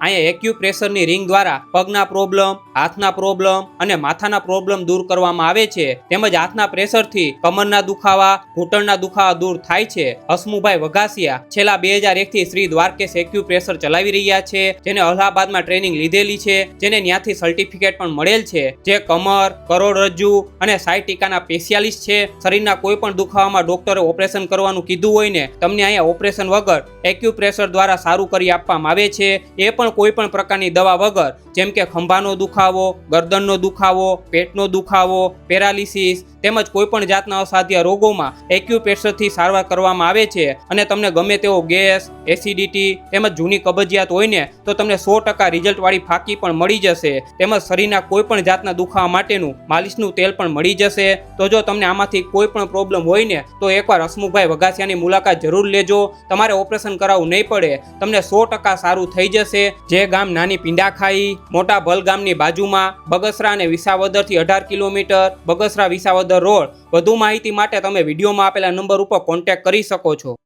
અહીંયા એક્યુ પ્રેશરની રિંગ દ્વારા પગના પ્રોબ્લેમ હાથના પ્રોબ્લેમ અને માથાના પ્રોબ્લેમ દૂર કરવામાં આવે છે. તેમજ હાથના પ્રેશરથી કમરના દુખાવા, ઘૂંટણના દુખાવા દૂર થાય છે. હસમુભાઈ વઘાસિયા છેલ્લા બે હજાર એકથી શ્રી દ્વારકેશ એક્યુ પ્રેશર ચલાવી રહ્યા છે, જેને અલ્હાબાદમાં ટ્રેનિંગ લીધેલી છે, જેને ત્યાંથી સર્ટિફિકેટ પણ મળેલ છે. જે કમર, કરોડરજ્જુ અને સાયટિકાના સ્પેશિયાલિસ્ટ છે. શરીરના કોઈ પણ દુખાવામાં ડોક્ટરે ઓપરેશન કરવાનું કીધું હોય ને, તમને અહીંયા ઓપરેશન વગર એક્યુપ્રેશર દ્વારા સારું કરી આપવામાં આવે છે. એ પણ કોઈ પણ પ્રકારની દવા વગર જેમ કે ખંભાનો દુખાવો ગરદનનો દુખાવો પેટનો દુખાવો પેરાલિસિસ તેમજ કોઈ પણ જાતના અસાધ્ય રોગોમાં એક્યુપ્રેશરથી સારવાર કરવામાં આવે છે અને તમને ગમે તેવો ગેસ, એસિડિટી તેમજ જૂની કબજિયાત હોય ને, તો તમને સો ટકા રિઝલ્ટવાળી ફાંકી પણ મળી જશે. તેમજ શરીરના કોઈ પણ જાતના દુખાવા માટેનું માલિશનું તેલ પણ મળી જશે. તો જો તમને આમાંથી કોઈ પણ પ્રોબ્લેમ હોય ને, તો એકવાર હસમુખભાઈ વઘાસિયાની મુલાકાત જરૂર લેજો. તમારે ઓપરેશન કરાવવું નહીં પડે. તમને સો ટકા સારું થઈ જશે. જે ગામ નાની પિંડાખાઈ, મોટા ભલ ગામની બાજુમાં, બગસરા અને વિસાવદરથી અઢાર કિલોમીટર, બગસરા વિસાવદર રોડ વધુ માહિતી માટે તમે વિડીયોમાં આપેલા નંબર ઉપર કોન્ટેક્ટ કરી શકો છો.